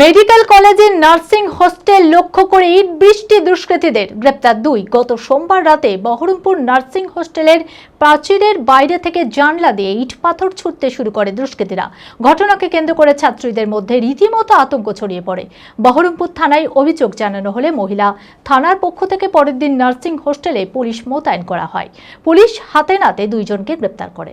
Medical কলেজের nursing hostel লক্ষ্য করে ইট বৃষ্টি দুষ্কৃতীদের। গ্রেপ্তার দুই। গত সোমবার রাতে বহরমপুর নার্সিং হোস্টেলের প্রাচীরের বাইরে থেকে জানলা দিয়ে ইট পাথর ছুটতে শুরু করে দুষ্কৃতীরা। ঘটনাকে কেন্দ্র করে ছাত্রীদের মধ্যে রীতিমতো আতঙ্ক ছড়িয়ে পড়ে। বহরমপুর থানায় অভিযোগ জানানো হলে মহিলা থানার পক্ষ থেকে পরের দিন নার্সিং হোস্টেলে পুলিশ মোতায়েন করা হয়। পুলিশ হাতে নাতে দুইজনকে গ্রেপ্তার করে।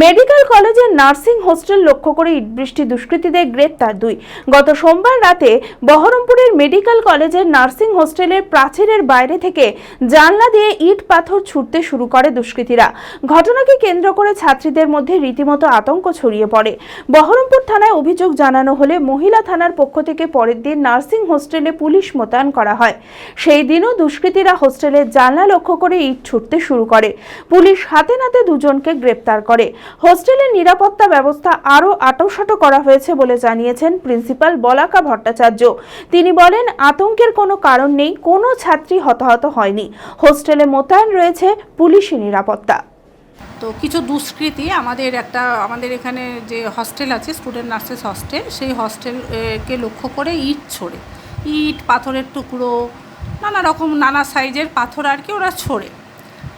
medical কলেজের নার্সিং হোস্টেল লক্ষ্য করে ইটবৃষ্টি দুষ্কৃতীদের গ্রেপ্তার দুই। গত সোমবার রাতে বহরমপুরের মেডিকেল কলেজের নার্সিং হোস্টেলের প্রাচীরের বাইরে থেকে জানলা দিয়ে ইট পাথর ছুটতে শুরু করে দুষ্কৃতীরা। ঘটনাকে কেন্দ্র করে ছাত্রীদের মধ্যে রীতিমতো আতঙ্ক ছড়িয়ে পড়ে। বহরমপুর থানায় অভিযোগ জানানো হলে মহিলা থানার পক্ষ থেকে পরের দিন নার্সিং হোস্টেলে পুলিশ মোতায়েন করা হয়। সেই দিনও দুষ্কৃতীরা হোস্টেলের জানলা লক্ষ্য করে ইট ছুটতে শুরু করে। পুলিশ হাতে নাতে দুজনকে গ্রেপ্তার করে। হোস্টেলের নিরাপত্তা ব্যবস্থা আরও আটোসাটো করা হয়েছে বলে জানিয়েছেন প্রিন্সিপাল বলাকা ভট্টাচার্য। তিনি বলেন, আতঙ্কের কোনো কারণ নেই, কোনো ছাত্রী হতাহত হয়নি। হোস্টেলে মোতায়েন রয়েছে পুলিশি নিরাপত্তা। তো কিছু দুষ্কৃতী, আমাদের একটা, আমাদের এখানে যে হস্টেল আছে, স্টুডেন্ট নার্সেস হস্টেল, সেই হস্টেলকে লক্ষ্য করে ইট ছোড়ে। ইট, পাথরের টুকরো, নানা রকম, নানা সাইজের পাথর আর কি ওরা ছোড়ে।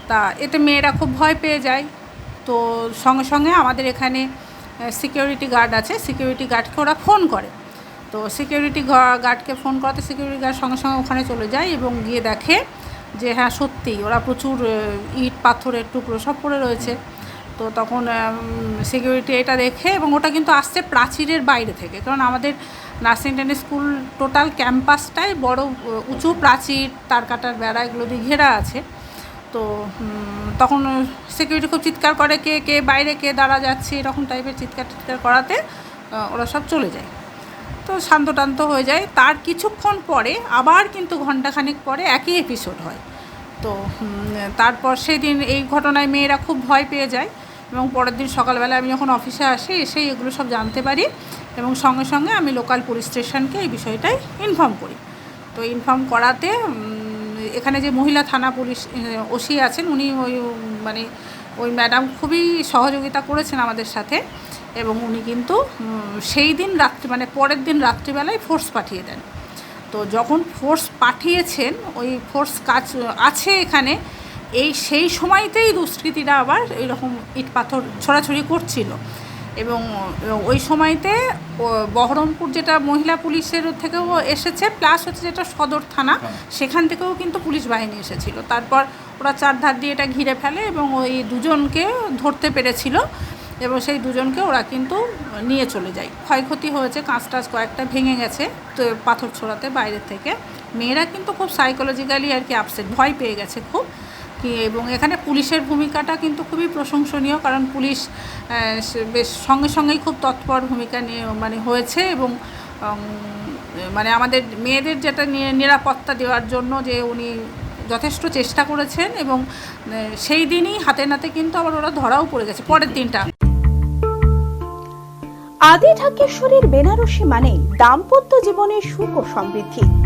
তা এতে মেয়েরা খুব ভয় পেয়ে যায়। তো সঙ্গে সঙ্গে আমাদের এখানে সিকিউরিটি গার্ড আছে সিকিউরিটি গার্ডকে ওরা ফোন করে। তো সিকিউরিটি গার্ডকে ফোন করাতে সিকিউরিটি গার্ড সঙ্গে সঙ্গে ওখানে চলে যায় এবং গিয়ে দেখে যে হ্যাঁ সত্যিই ওরা প্রচুর ইট, পাথরের টুকরো সব পড়ে রয়েছে। তো তখন সিকিউরিটি এটা দেখে এবং ওটা কিন্তু আসছে প্রাচীরের বাইরে থেকে। কারণ আমাদের নার্সিং টেনিস স্কুল টোটাল ক্যাম্পাসটাই বড়, উঁচু প্রাচীর, তার কাটার বেড়া এগুলো দিয়ে ঘেরা আছে। তো তখন সিকিউরিটি খুব চিৎকার করে কে কে বাইরে কে দাঁড়া যাচ্ছে, এরকম টাইপের চিৎকার টিৎকার করাতে ওরা সব চলে যায়। তো শান্ত টান্ত হয়ে যায়। তার কিছুক্ষণ পরে, আবার কিন্তু ঘন্টাখানিক পরে একই এপিসোড হয়। তো তারপর সেদিন এই ঘটনায় মেয়েরা খুব ভয় পেয়ে যায় এবং পরের দিন সকালবেলা আমি যখন অফিসে আসি, এসেই এগুলো সব জানতে পারি এবং সঙ্গে সঙ্গে আমি লোকাল পুলিশ স্টেশনকে এই বিষয়টাই ইনফর্ম করি। তো ইনফর্ম করাতে এখানে যে মহিলা থানা পুলিশ ওসি আছেন, উনি ওই মানে ওই ম্যাডাম খুবই সহযোগিতা করেছেন আমাদের সাথে এবং উনি কিন্তু সেই দিন রাত্রি মানে পরের দিন রাত্রিবেলায় ফোর্স পাঠিয়ে দেন। তো যখন ফোর্স পাঠিয়েছেন, ওই ফোর্স কাজ, আছে এখানে, এই সেই সময়তেই দুষ্কৃতীরা আবার এইরকম ইট পাথর ছোড়াছড়ি করছিল। এবং ওই সময়তে বহরমপুর যেটা মহিলা পুলিশের থেকেও এসেছে প্লাস হচ্ছে যেটা সদর থানা সেখান থেকেও কিন্তু পুলিশ বাহিনী এসেছিল। তারপর ওরা চার ধার দিয়ে এটা ঘিরে ফেলে এবং ওই দুজনকে ধরতে পেরেছিল। এবং সেই দুজনকে ওরা কিন্তু নিয়ে চলে যায়। ক্ষয়ক্ষতি হয়েছে কাঁচ টাচ কয়েকটা ভেঙে গেছে তো পাথর ছোড়াতে বাইরের থেকে। মেয়েরা কিন্তু খুব সাইকোলজিক্যালি আর কি আপসেট ভয় পেয়ে গেছে খুব। এবং এখানে পুলিশের ভূমিকাটা কিন্তু খুবই প্রশংসনীয়, কারণ পুলিশ বেশ সঙ্গে সঙ্গেই খুব তৎপর ভূমিকা নিয়ে মানে হয়েছে এবং মানে আমাদের মেয়েদের যেটা নিরাপত্তা দেওয়ার জন্য যে উনি যথেষ্ট চেষ্টা করেছেন এবং সেই দিনই হাতে নাতে কিন্তু আবার ওরা ধরাও পড়ে গেছে, পরের দিনটা। আদি ঢাকেশ্বরীর বেনারসি মানেই দাম্পত্য জীবনের সুখ ও সমৃদ্ধি।